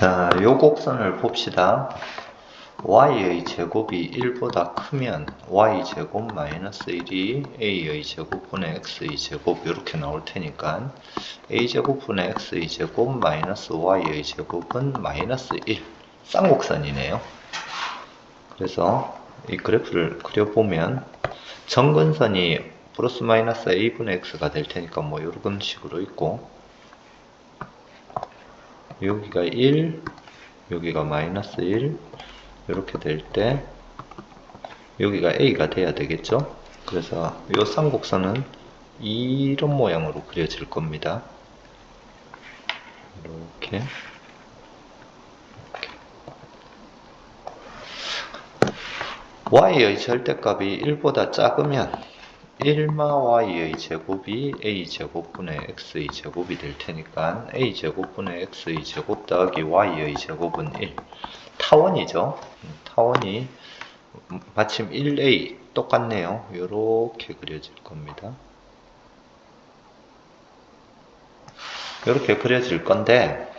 자, 요 곡선을 봅시다. y의 제곱이 1보다 크면 y 제곱 마이너스 1이 a의 제곱분의 x의 제곱 이렇게 나올 테니까 a 제곱분의 x의 제곱 마이너스 y의 제곱은 마이너스 1 쌍곡선이네요. 그래서 이 그래프를 그려보면 정근선이 플러스 마이너스 a분의 x가 될 테니까 뭐 이런 식으로 있고 여기가 1 여기가 마이너스 1 이렇게 될 때 여기가 a가 돼야 되겠죠? 그래서 이 쌍곡선은 이런 모양으로 그려질 겁니다. 이렇게. y의 절대값이 1보다 작으면 1마 y의 제곱이 a 제곱분의 x의 제곱이 될 테니까 a 제곱분의 x의 제곱 더하기 y의 제곱은 1 타원이죠. 음, 타원이 마침 1a 똑같네요. 이렇게 그려질 겁니다. 이렇게 그려질 건데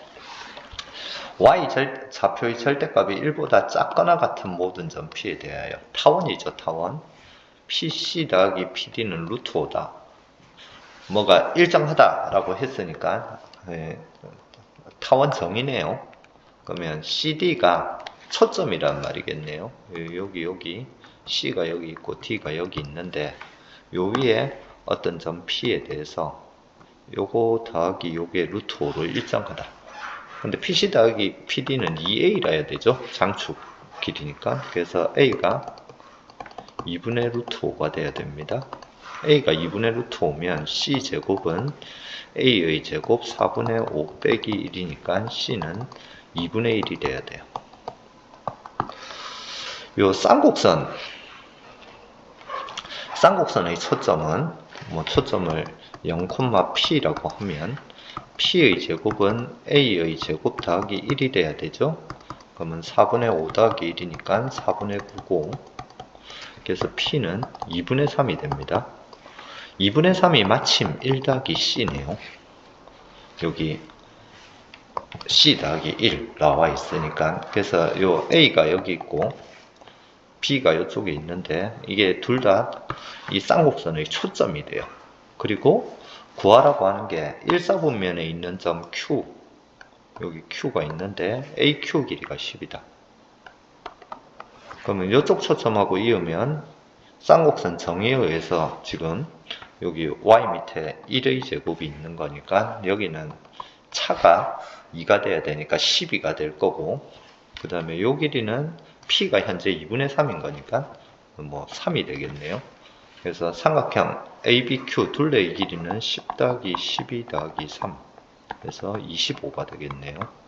y 절, 좌표의 절대값이 1보다 작거나 같은 모든 점 p에 대하여 타원이죠 타원 PC 더하기 PD는 루트 5다. 뭐가 일정하다 라고 했으니까 예, 타원 정이네요. 그러면 CD가 초점이란 말이겠네요. 예, 여기 여기 C가 여기 있고 D가 여기 있는데 요 위에 어떤 점 P에 대해서 요거 더하기 요게 루트 5로 일정하다. 근데 PC 더하기 PD는 2A라야 되죠. 장축 길이니까. 그래서 A가 2분의 루트 5가 돼야 됩니다. a가 2분의 루트 5면 c제곱은 a의 제곱 4분의 5 빼기 1이니까 c는 2분의 1이 돼야 돼요. 요 쌍곡선 쌍곡선의 초점은 뭐 초점을 0,p라고 하면 p의 제곱은 a의 제곱 더하기 1이 돼야 되죠. 그러면 4분의 5 더하기 1이니까 4분의 9고 그래서 P는 2분의 3이 됩니다. 2분의 3이 마침 1 더하기 C네요. 여기 C 더하기 1 나와 있으니까 그래서 요 A가 여기 있고 B가 이쪽에 있는데 이게 둘 다 이 쌍곡선의 초점이 돼요. 그리고 구하라고 하는 게 1사분면에 있는 점 Q 여기 Q가 있는데 AQ 길이가 10이다. 그러면 이쪽 초점하고 이으면 쌍곡선 정의에 의해서 지금 여기 y 밑에 1의 제곱이 있는 거니까 여기는 차가 2가 돼야 되니까 12가 될 거고 그 다음에 요 길이는 p가 현재 2분의 3인 거니까 뭐 3이 되겠네요. 그래서 삼각형 ABQ 둘레의 길이는 10 더하기 12 더하기 3 그래서 25가 되겠네요